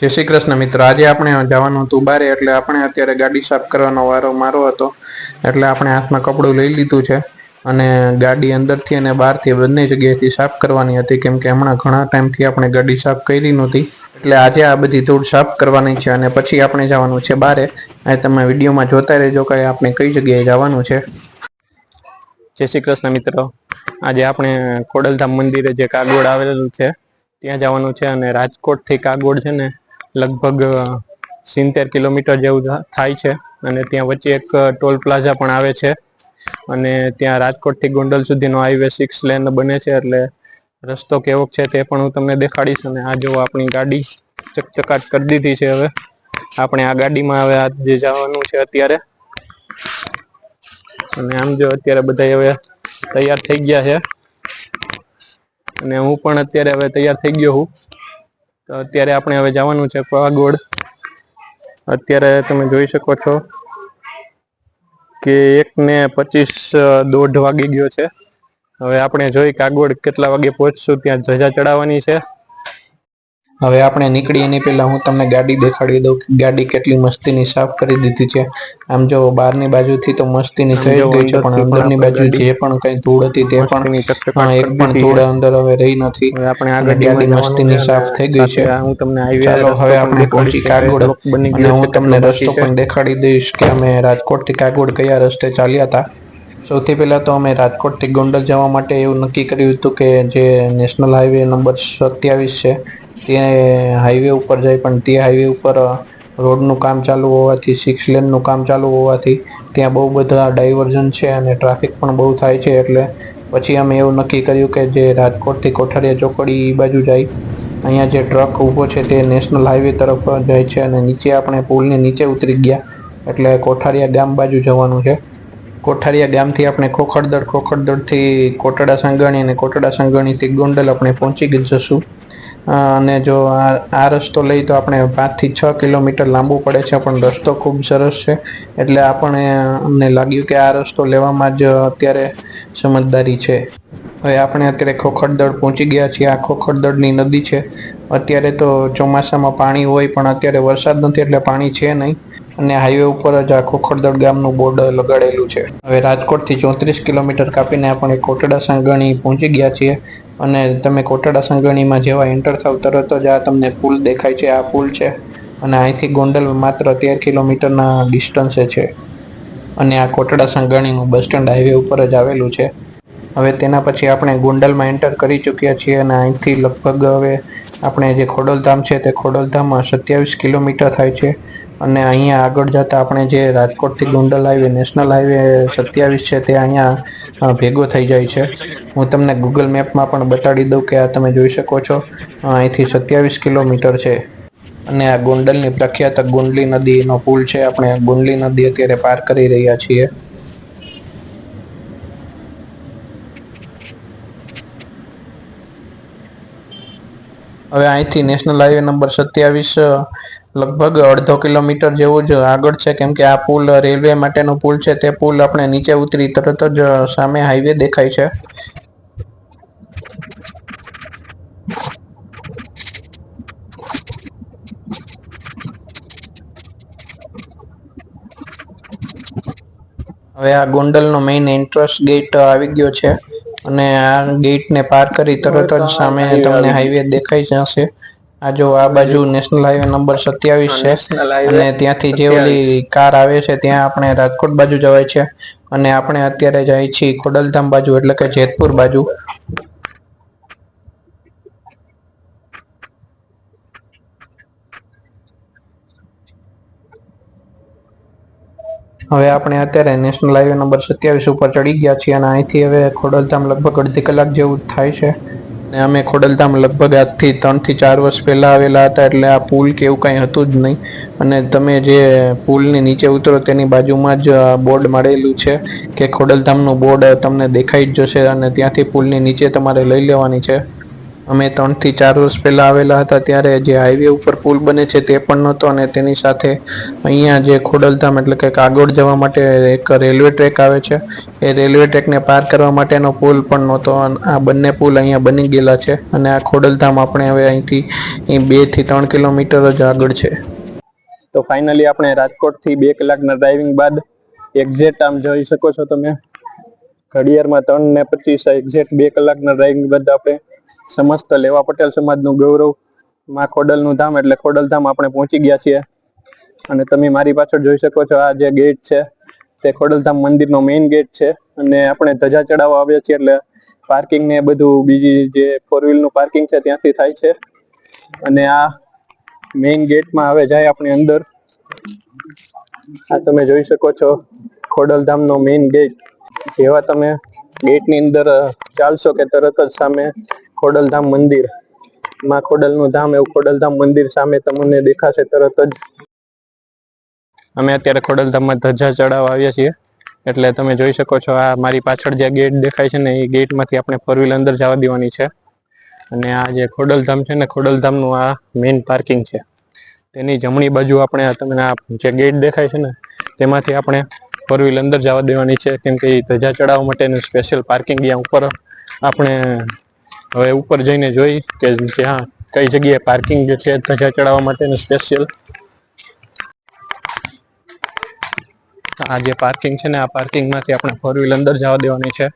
જય શ્રી કૃષ્ણ મિત્રો. આજે આપણે જવાનું હતું બારે, એટલે આપણે અત્યારે ગાડી સાફ કરવાનો વારો મારો હતો. એટલે આપણે હાથમાં કપડું લઈ લીધું છે અને ગાડી અંદરથી અને બહારથી બંને જગ્યાએથી સાફ કરવાની હતી. કેમ કે હમણાં ઘણા ટાઈમથી આપણે ગાડી સાફ કરી નહોતી. એટલે આજે આ બધી ધૂળ સાફ કરવાની છે અને પછી આપણે જવાનું છે બારે. આ તમે વિડીયોમાં જોતા રહેજો કે આપણે કઈ જગ્યાએ જવાનું છે. જય શ્રી કૃષ્ણ મિત્રો. આજે આપણે ખોડલધામ મંદિરે જે કાગોડ આવેલું છે, ત્યાં જવાનું છે અને રાજકોટથી કાગોડ છે ને લગભગ સિત્તેર કિલોમીટર જેવું થાય છે. અને ત્યાં વચ્ચે એક ટોલ પ્લાઝા પણ આવે છે. અને ત્યાં રાજકોટથી ગોંડલ સુધીનો હાઈવે સિક્સ લેન બને છે. એટલે રસ્તો કેવો છે તે પણ હું તમને દેખાડીશ અને આ જો આપણી ગાડી ચકચકાટ કરી દીધી છે હવે. આપણે આ ગાડીમાં હવે આજે જવાનું છે અત્યારે. અને આમ જો અત્યારે બધા હવે તૈયાર થઈ ગયા છે. અને હું પણ અત્યારે હવે તૈયાર થઈ ગયો હું. તો અત્યારે આપણે હવે જવાનું છે પાવાગઢ અત્યારે તમે જોઈ શકો છો કે એક ને પચીસ દોઢ વાગી ગયો છે. હવે આપણે જોઈ કાગોડ કેટલા વાગે પહોંચશું, ત્યાં ધજા ચડાવવાની છે. હવે આપણે નીકળી એની પહેલાં હું તમને ગાડી દેખાડી દઉં કે ગાડી કેટલી મસ્તીની સાફ કરી દીધી છે. આમ જો બહારની બાજુથી તો મસ્તીની થઈ ગઈ છે પણ અંદરની બાજુ જે પણ કઈ ધૂળ હતી તે પણ એક પણ ધૂળ અંદર હવે રહી નથી આપણે આગળ ગાડી મસ્તીની સાફ થઈ ગઈ છે. હું તમને આવી ચાલો હવે આપણે પહોંચી કાગોડ બની ગયો હું તમને રસ્તો પણ દેખાડી દઈશ કે અમે રાજકોટથી કાગોડ કયા રસ્તે ચાલ્યા હતા. સૌથી પહેલા તો અમે રાજકોટથી ગોંડલ જવા માટે એવું નક્કી કર્યું હતું કે જે નેશનલ હાઈવે નંબર સત્યાવીસ છે તે હાઈવે ઉપર જાય, પણ તે હાઈવે ઉપર રોડનું કામ ચાલુ હોવાથી સિક્સ લેનનું કામ ચાલુ હોવાથી ત્યાં બહુ બધા ડાયવર્ઝન છે અને ટ્રાફિક પણ બહુ થાય છે. એટલે પછી અમે એવું નક્કી કર્યું કે જે રાજકોટથી કોઠારિયા ચોકડી એ બાજુ જાય. અહીંયા જે ટ્રક ઊભો છે તે નેશનલ હાઈવે તરફ જાય છે અને નીચે આપણે પુલની નીચે ઉતરી ગયા. એટલે કોઠારિયા ગામ બાજુ જવાનું છે. કોઠારિયા ગામથી આપણે ખોખડદળ ખોખડદળથી કોટડા સંગણી અને કોટડા સંગણીથી ગોંડલ આપણે પહોંચી જશું. અને જો આ આ રસ્તો લઈ તો આપણે પાંચથી છ કિલોમીટર લાંબુ પડે છે, પણ રસ્તો ખૂબ સરસ છે. એટલે આપણે અમને લાગ્યું કે આ રસ્તો લેવામાં જ અત્યારે સમજદારી છે. હવે આપણે અત્યારે ખોખડદળ પહોંચી ગયા છીએ. આ ખોખડદળની નદી છે. અત્યારે તો ચોમાસામાં પાણી હોય, પણ અત્યારે વરસાદ નથી, એટલે પાણી છે નહીં. અને હાઈવે ઉપર જ આ ખોખડદળ ગામનું બોર્ડ લગાડેલું છે. હવે રાજકોટથી ચોત્રીસ કિલોમીટર કાપીને આપણે કોટડા સાંગણી પહોંચી ગયા છીએ અને તમે કોટડા સાંગણીમાં જેવા એન્ટર થાવ તરત જ આ તમને પુલ દેખાય છે, આ પુલ છે અને અહીંથી ગોંડલ માત્ર તેર કિલોમીટરના ડિસ્ટન્સે છે. અને આ કોટડા સાંગણીનું બસ સ્ટેન્ડ હાઈવે ઉપર જ આવેલું છે. હવે તેના પછી આપણે ગોંડલમાં એન્ટર કરી ચૂક્યા છીએ અને અહીંથી લગભગ હવે આપણે જે ખોડલધામ છે તે ખોડલધામમાં સત્યાવીસ કિલોમીટર થાય છે. અને અહીંયા આગળ જતાં આપણે જે રાજકોટથી ગોંડલ હાઈવે, નેશનલ હાઈવે સત્યાવીસ છે તે અહીંયા ભેગો થઈ જાય છે. હું તમને ગૂગલ મેપમાં પણ બતાડી દઉં કે આ તમે જોઈ શકો છો. અહીંથી સત્યાવીસ કિલોમીટર છે. અને આ ગોંડલની પ્રખ્યાત ગોંડલી નદીનો પુલ છે. આપણે ગોંડલી નદી અત્યારે પાર કરી રહ્યા છીએ. હવે અહીંથી નેશનલ હાઈવે નંબર સત્યાવીસ લગભગ અડધો કિલોમીટર જેવું જ આગળ છે. કેમ કે આ પુલ રેલવે માટેનો પુલ છે. તે પુલ આપણે નીચે ઉતરી તરત જ સામે હાઈવે દેખાય છે. હવે આ ગોંડલનો મેઇન એન્ટ્રન્સ ગેટ આવી ગયો છે. અને આ ગેટને પાર કરી તરત જ સામે તમને હાઈવે દેખાઈ જશે. આ જો આ બાજુ નેશનલ હાઈવે નંબર સત્યાવીસ છે અને ત્યાંથી જે ઓલી કાર આવે છે ત્યાં આપણે રાજકોટ બાજુ જવાય છે. અને આપણે અત્યારે જાય છીએ ખોડલધામ બાજુ એટલે કે જેતપુર બાજુ. હવે આપણે અત્યારે નેશનલ હાઈવે નંબર સત્યાવીસ ઉપર ચડી ગયા છીએ અને અહીંથી હવે ખોડલધામ લગભગ અડધી કલાક જેવું થાય છે. અને અમે ખોડલધામ લગભગ આજથી ત્રણથી ચાર વર્ષ પહેલાં આવેલા હતા એટલે આ પુલ કે એવું કાંઈ હતું જ નહીં. અને તમે જે પુલની નીચે ઉતરો તેની બાજુમાં જ બોર્ડ મળેલું છે કે ખોડલધામનું બોર્ડ તમને દેખાઈ જ જશે અને ત્યાંથી પુલની નીચે તમારે લઈ લેવાની છે. અમે ત્રણથી ચાર વર્ષ પહેલાં આવેલા હતા ત્યારે જે હાઈવે ઉપર પુલ બને છે તે પણ નહોતો અને તેની સાથે અહીંયા જે ખોડલધામ એટલે કે કાગોડ જવા માટે એક રેલવે ટ્રેક આવે છે. એ રેલવે ટ્રેકને પાર કરવા માટેનો પુલ પણ નહોતો આ બંને પુલ અહીંયા બની ગયેલા છે અને આ ખોડલધામ આપણે હવે અહીંથી, અહીં બેથી ત્રણ કિલોમીટર જ આગળ છે. તો ફાઇનલી આપણે રાજકોટથી બે કલાકના ડ્રાઇવિંગ બાદ એક્ઝેક્ટ આમ જોઈ શકો છો તમે. ઘડિયાળમાં ત્રણ ને પચીસ એક્ઝેક્ટ બે કલાકના ડ્રાઇવિંગ બાદ આપણે સમસ્ત લેવા પટેલ સમાજનું ગૌરવ, માં ખોડલનું ધામ એટલે ખોડલધામ આપણે પહોંચી ગયા છીએ. અને તમે મારી પાછળ જોઈ શકો છો આ જે ગેટ છે, તે ખોડલધામ મંદિરનો મેઇન ગેટ છે. અને આપણે ધજા ચડાવવા આવ્યા છીએ એટલે પાર્કિંગ ને બધું બીજી જે ફોરનું પાર્કિંગ છે ત્યાંથી થાય છે. અને આ મેઇન ગેટમાં હવે જાય આપણે અંદર. આ તમે જોઈ શકો છો ખોડલધામનો મેઇન ગેટ જેવા તમે ગેટની અંદર ચાલશો કે તરત જ સામે ખોડલધામ મંદિર. માં ખોડલનું ધામ એવું ખોડલધામ મંદિર સામે તમને દેખાશે તરત જ. અમે અત્યારે ખોડલધામમાં ધજા ચડાવવા આવ્યા છીએ. એટલે તમે જોઈ શકો છો આ મારી પાછળ જે ગેટ દેખાય છે ને, એ ગેટમાંથી આપણે ફોર વ્હીલ અંદર જવા દેવાની છે. અને આ જે ખોડલધામ છે ને, ખોડલધામનું આ મેઇન પાર્કિંગ છે. તેની જમણી બાજુ આપણે તમને આ જે ગેટ દેખાય છે ને, તેમાંથી આપણે ફોર અંદર જવા દેવાની છે. કેમ કે ધજા ચડાવવા માટેનું સ્પેશિયલ પાર્કિંગ ત્યાં ઉપર આપણે હવે ઉપર જઈને જોઈ કે ત્યાં કઈ જગ્યાએ પાર્કિંગ જે છે ધજા ચડાવવા માટેનું સ્પેશિયલ આ જે પાર્કિંગ છે ને, આ પાર્કિંગમાંથી આપણે ફોર વ્હીલ અંદર જવા દેવાની છે.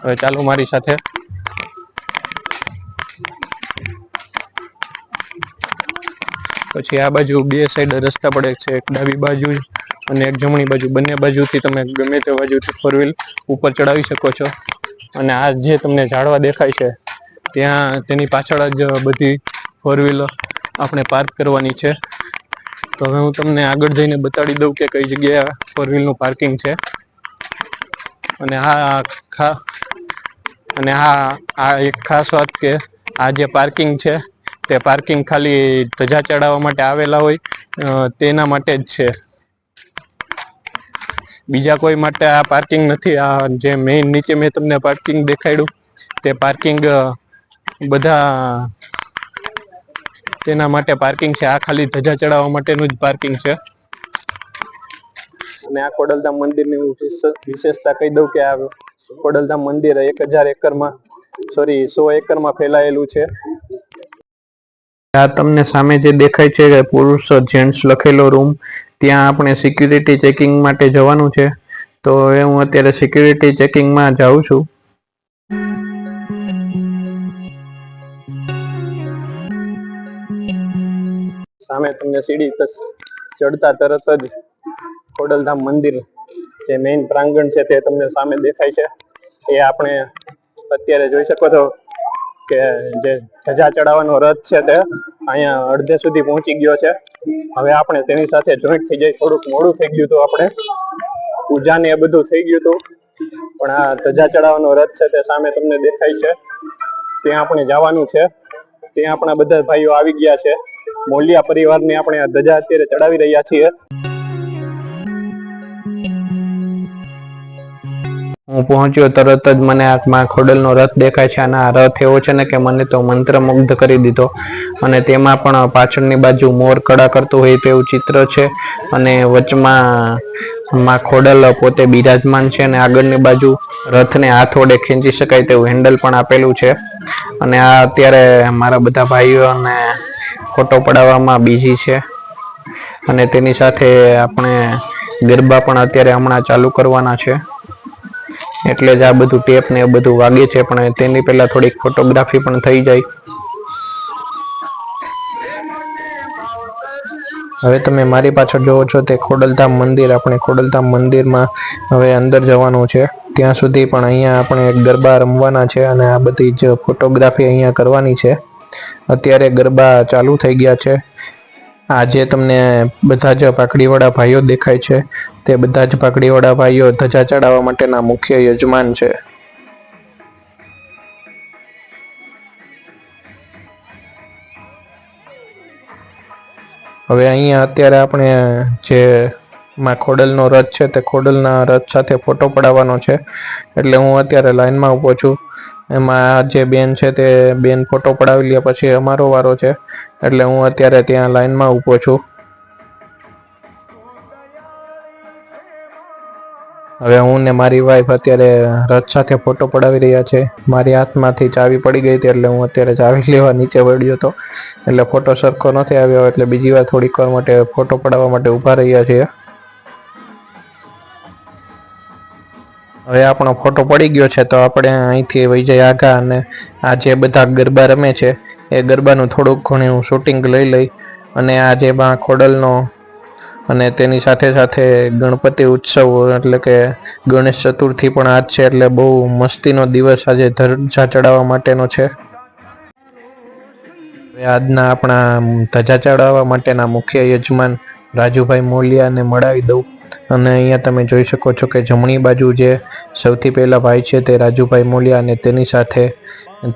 હવે ચાલો મારી સાથે. પછી આ બાજુ બે સાઈડ રસ્તા પડે છે, એક ડાબી બાજુ અને એક જમણી બાજુ. બંને બાજુથી તમે ગમે તે બાજુથી ફોર વ્હીલ ઉપર ચડાવી શકો છો. અને આ જે તમને ઝાડવા દેખાય છે ત્યાં તેની પાછળ જ બધી ફોર વ્હીલર આપણે પાર્ક કરવાની છે. તો હવે હું તમને આગળ જઈને બતાડી દઉં કે કઈ જગ્યાએ ફોરનું પાર્કિંગ છે. અને આ ખા, અને આ આ એક ખાસ વાત કે આ જે પાર્કિંગ છે, તે પાર્કિંગ ખાલી ધજા ચડાવવા માટે આવેલા હોય તેના માટે જ છે. બીજા કોઈ માટે આ પાર્કિંગ નથી. આ જે મેઇન નીચે મેં તમને પાર્કિંગ દેખાડ્યું, તે પાર્કિંગ બધા તેના માટે પાર્કિંગ છે. આ ખાલી ધજા ચડાવવા માટેનું જ પાર્કિંગ છે. અને આ ખોડલધામ મંદિરની વિશેષતા કહી દઉં કે આ ખોડલધામ મંદિર એક હજાર એકરમાં સોરી સો એકરમાં ફેલાયેલું છે. આ તમને સામે જે દેખાય છે કે પુરુષ જેન્ટ્સ લખેલો રૂમ ત્યાં આપણે સિક્યુરિટી ચેકિંગ માટે જવાનું છે. તો હવે હું અત્યારે સિક્યુરિટી ચેકિંગમાં જાઉં છું. સામે તમને સીડી ચડતા તરત જ ખોડલધામ મંદિર જે મેઇન પ્રાંગણ છે તે તમને સામે દેખાય છે. એ આપણે અત્યારે જોઈ શકો છો કે જે ધજા ચડાવવાનો રથ છે તે અહીંયા અડધે સુધી પહોંચી ગયો છે. હવે આપણે તેની સાથે જોઈન્ટ થઈ જાય, થોડુંક મોડું થઈ ગયું હતું આપણે. પૂજા ને એ બધું થઈ ગયું હતું. પણ આ ધજા ચડાવવાનો રથ છે તે સામે તમને દેખાય છે. ત્યાં આપણે જવાનું છે. ત્યાં આપણા બધા ભાઈઓ આવી ગયા છે. મોલિયા પરિવારને આપણે આ ધજા અત્યારે ચડાવી રહ્યા છીએ. હું પહોંચ્યો તરત જ મને આંખમાં ખોડલનો રથ દેખાય છે. અને આ રથ એવો છે ને કે મને તો મંત્રમુગ્ધ કરી દીધો. અને તેમાં પણ પાછળની બાજુ મોર કડા કરતું હોય તેવું ચિત્ર છે. અને વચમાં માં ખોડલ પોતે બિરાજમાન છે અને આગળની બાજુ રથને હાથ વડે ખેંચી શકાય તેવું હેન્ડલ પણ આપેલું છે. અને આ અત્યારે મારા બધા ભાઈઓ અને ફોટો પડાવવામાં બીજી છે. અને તેની સાથે આપણે ગરબા પણ અત્યારે હમણાં ચાલુ કરવાના છે. એટલે જ આ બધું ટેપ ને એ બધું વાગે છે, પણ તેની પહેલાં થોડીક ફોટોગ્રાફી પણ થઈ જાય. હવે તમે મારી પાછળ જોવો છો તે ખોડલધામ મંદિર, આપણે ખોડલધામ મંદિરમાં હવે અંદર જવાનું છે. ત્યાં સુધી પણ અહીંયા આપણે ગરબા રમવાના છે અને આ બધી જ ફોટોગ્રાફી અહીંયા કરવાની છે. અત્યારે ગરબા ચાલુ થઈ ગયા છે. આજે તમને બધા જ પાકડીવાળા ભાઈઓ દેખાય છે. તે બધા જ પાકડીવાળા ભાઈઓ ધજા ચડાવવા માટેના મુખ્ય યજમાન છે. હવે અહીંયા અત્યારે આપણે જે માં ખોડલનો રથ છે તે ખોડલના રથ સાથે ફોટો પડાવવાનો છે. એટલે હું અત્યારે લાઈનમાં ઊભો છું. એમાં જે બેન છે તે બેન ફોટો પડાવી લે પછી અમારો વારો છે. એટલે હું અત્યારે ત્યાં લાઈનમાં ઊભો છું. હવે હું ને મારી વાઈફ અત્યારે રથ સાથે ફોટો પડાવી રહ્યા છે. મારી હાથમાંથી ચાવી પડી ગઈ હતી એટલે હું અત્યારે ચાવી લેવા નીચે વળ્યો હતો. એટલે ફોટો સરખો નથી આવ્યો, એટલે બીજી વાર થોડીક વાર માટે ફોટો પડાવવા માટે ઊભા રહ્યા છીએ. હવે આપણો ફોટો પડી ગયો છે તો આપણે અહીંથી વિજય આઘા અને આ જે બધા ગરબા રમે છે, એ ગરબાનું થોડુંક ઘણું શૂટિંગ લઈ લઈ અને આ જે બા ખોડલનો અને તેની સાથે સાથે ગણપતિ ઉત્સવ એટલે કે ગણેશ ચતુર્થી પણ આજ છે એટલે બહુ મસ્તીનો દિવસ આજે ધજા ચડાવવા માટેનો છે. આજના આપણા ધજા ચડાવવા માટેના મુખ્ય યજમાન રાજુભાઈ મોલિયાને મળાવી દઉં. અને અહીંયા તમે જોઈ શકો છો કે જમણી બાજુ જે સૌથી પહેલા ભાઈ છે તે રાજુભાઈ મોલિયા અને તેની સાથે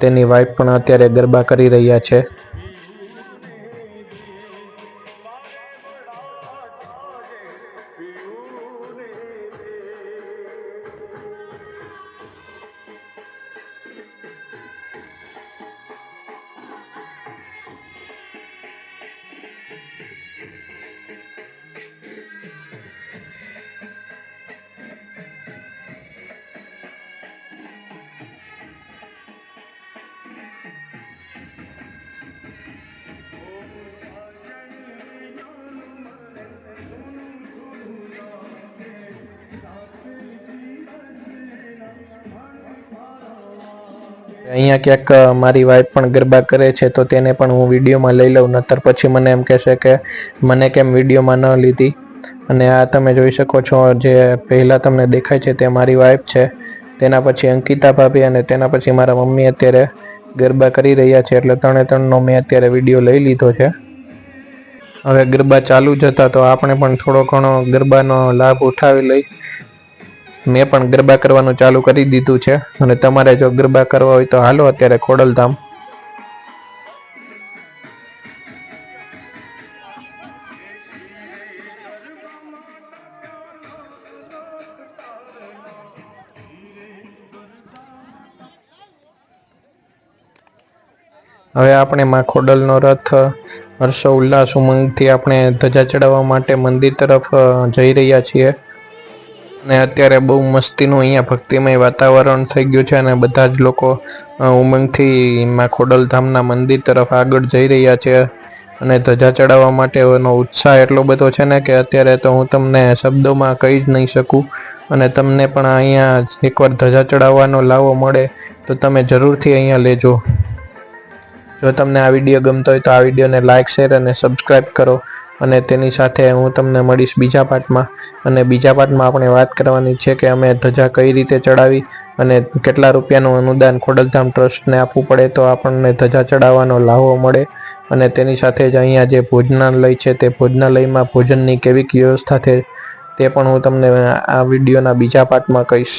તેની વાઈફ પણ અત્યારે ગરબા કરી રહ્યા છે. અહીંયા ક્યાંક મારી વાઈફ પણ ગરબા કરે છે, તો તેને પણ હું વિડીયોમાં લઈ લઉં, નતર પછી મને એમ કહેશે કે મને કેમ વિડીયોમાં ન લીધી? અને આ તમે જોઈ શકો છો, જે પહેલાં તમને દેખાય છે તે મારી વાઈફ છે. તેના પછી અંકિતા ભાભી અને તેના પછી મારા મમ્મી અત્યારે ગરબા કરી રહ્યા છે, એટલે ત્રણે ત્રણનો મેં અત્યારે વીડિયો લઈ લીધો છે. હવે ગરબા ચાલુ જ હતા, તો આપણે પણ થોડો ઘણો ગરબાનો લાભ ઉઠાવી લઈ મેં પણ ગરબા કરવાનું ચાલુ કરી દીધું છે અને તમારે જો ગરબા કરવા હોય તો હાલો અત્યારે ખોડલધામ. હવે આપણે માં ખોડલનો રથ હર્ષો ઉલ્લાસ ઉમંગથી આપણે ધજા ચડાવવા માટે મંદિર તરફ જઈ રહ્યા છીએ. અને અત્યારે બહુ મસ્તીનું અહીંયા ભક્તિમય વાતાવરણ થઈ ગયું છે અને બધા જ લોકો ઉમંગથી માં ખોડલધામના મંદિર તરફ આગળ જઈ રહ્યા છે અને ધજા ચડાવવા માટે એનો ઉત્સાહ એટલો બધો છે ને કે અત્યારે તો હું તમને શબ્દોમાં કહી જ નહીં શકું અને તમને પણ અહીંયા એકવાર ધજા ચડાવવાનો લાવો મળે તો તમે જરૂરથી અહીંયા લેજો. જો તમને આ વીડિયો ગમતો હોય તો આ વિડીયોને લાઇક શેર અને સબસ્ક્રાઇબ કરો. અને તેની સાથે હું તમને મળીશ બીજા પાર્ટમાં અને બીજા પાર્ટમાં આપણે વાત કરવાની છે કે અમે ધજા કઈ રીતે ચડાવી અને કેટલા રૂપિયાનું અનુદાન ખોડલધામ ટ્રસ્ટને આપવું પડે તો આપણને ધજા ચડાવવાનો લાહો મળે. અને તેની સાથે જ અહીંયા જે ભોજનાલય છે તે ભોજનાલયમાં ભોજનની કેવી વ્યવસ્થા છે તે પણ હું તમને આ વિડીયોના બીજા પાર્ટમાં કહીશ.